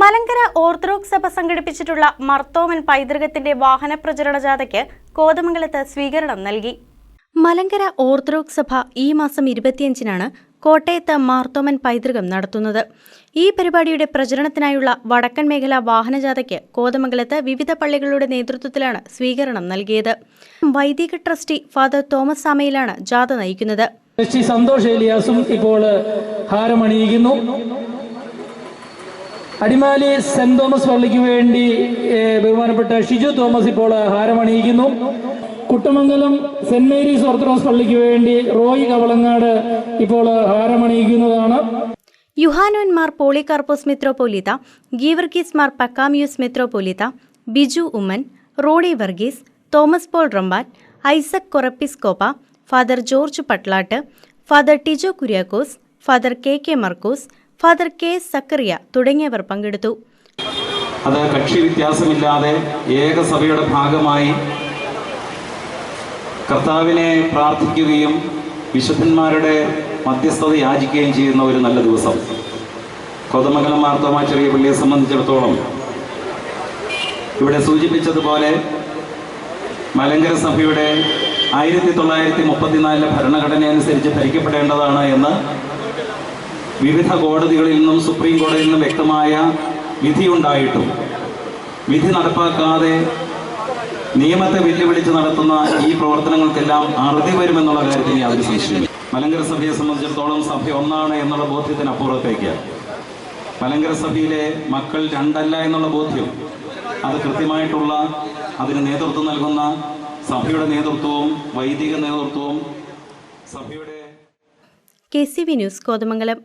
Malankara orthodox സഭ സംഘടിപ്പിച്ചിട്ടുള്ള മർത്തോമൻ പൈതൃകത്തിന്റെ വാഹന പ്രചരണ ജാഥയ്ക്ക് കോതമംഗലത്ത് സ്വീകരണം നൽകി. മലങ്കര ഓർത്തഡോക്സ് സഭ ഈ മാസം ഇരുപത്തിയഞ്ചിനാണ് കോട്ടയത്ത് മാർത്തോമൻ പൈതൃകം നടത്തുന്നത്. ഈ പരിപാടിയുടെ പ്രചരണത്തിനായുള്ള വടക്കൻ മേഖല വാഹനജാഥയ്ക്ക് കോതമംഗലത്ത് വിവിധ പള്ളികളുടെ നേതൃത്വത്തിലാണ് സ്വീകരണം നൽകിയത്. വൈദിക ട്രസ്റ്റി ഫാദർ തോമസ് സാമയിലാണ് ജാഥ നയിക്കുന്നത്. സന്തോഷ് ഇപ്പോൾ ഹാരമണിയിക്കുന്നു. അടിമാലി സെന്റ് തോമസ് പള്ളിക്ക് വേണ്ടി ബഹുമാനപ്പെട്ട ഷിജു തോമസ് ഇപ്പോൾ ഹാരമണിയിക്കുന്നു. കുട്ടമംഗലം സെന്റ് മേരീസ് ഓർത്തഡോക്സ് പള്ളിക്ക് വേണ്ടി റോയ് കവളങ്ങാട് ഇപ്പോൾ ഹാരമണിയിക്കുന്നതാണ്. യുഹാനോന്മാർ പോളികാർപ്പോസ് മെത്രോപൊലീത്ത ഗീവർഗീസ് മാർ പക്കാമിയൂസ് മെത്രോപൊലീത്ത Biju Oommen റോഡി Varghese Thomas Paul റംബാറ്റ് Isaac Corepiscopa father George Patlatt father Tijo Kuriakose father K K Markose father K Zachariah തുടങ്ങിയവർ പങ്കെടുത്തു. അത് കക്ഷി വ്യത്യാസമില്ലാതെ ഏകസഭയുടെ ഭാഗമായി കർത്താവിനെ പ്രാർത്ഥിക്കുകയും വിശുദ്ധന്മാരുടെ മധ്യസ്ഥത യാചിക്കുകയും ചെയ്യുന്ന ഒരു നല്ല ദിവസം. കോതമംഗലം മാർത്തോമ ചെറിയ പള്ളിയെ സംബന്ധിച്ചിടത്തോളം ഇവിടെ സൂചിപ്പിച്ചതുപോലെ മലങ്കര സഭയുടെ ആയിരത്തി തൊള്ളായിരത്തി മുപ്പത്തിനാലിലെ ഭരണഘടന അനുസരിച്ച് ഭരിക്കപ്പെടേണ്ടതാണ് എന്ന് വിവിധ കോടതികളിൽ നിന്നും സുപ്രീം കോടതിയിൽ നിന്നും വ്യക്തമായ വിധിയുണ്ടായിട്ടും വിധി നടപ്പാക്കാതെ നിയമത്തെ വെല്ലുവിളിച്ച് നടത്തുന്ന ഈ പ്രവർത്തനങ്ങൾക്കെല്ലാം അറുതി വരുമെന്നുള്ള കാര്യത്തിന് യാതൊരു സംശയമില്ല മലങ്കര സഭയെ സംബന്ധിച്ചിടത്തോളം സഭ ഒന്നാണ് എന്നുള്ള ബോധ്യത്തിനപ്പുറത്തേക്ക് മലങ്കര സഭയിലെ മക്കൾ രണ്ടല്ല എന്നുള്ള ബോധ്യം അത് കൃത്യമായിട്ടുള്ള അതിന് നേതൃത്വം നൽകുന്ന സഭയുടെ നേതൃത്വവും വൈദിക നേതൃത്വവും സഭയുടെ K C V news Kothamangalam.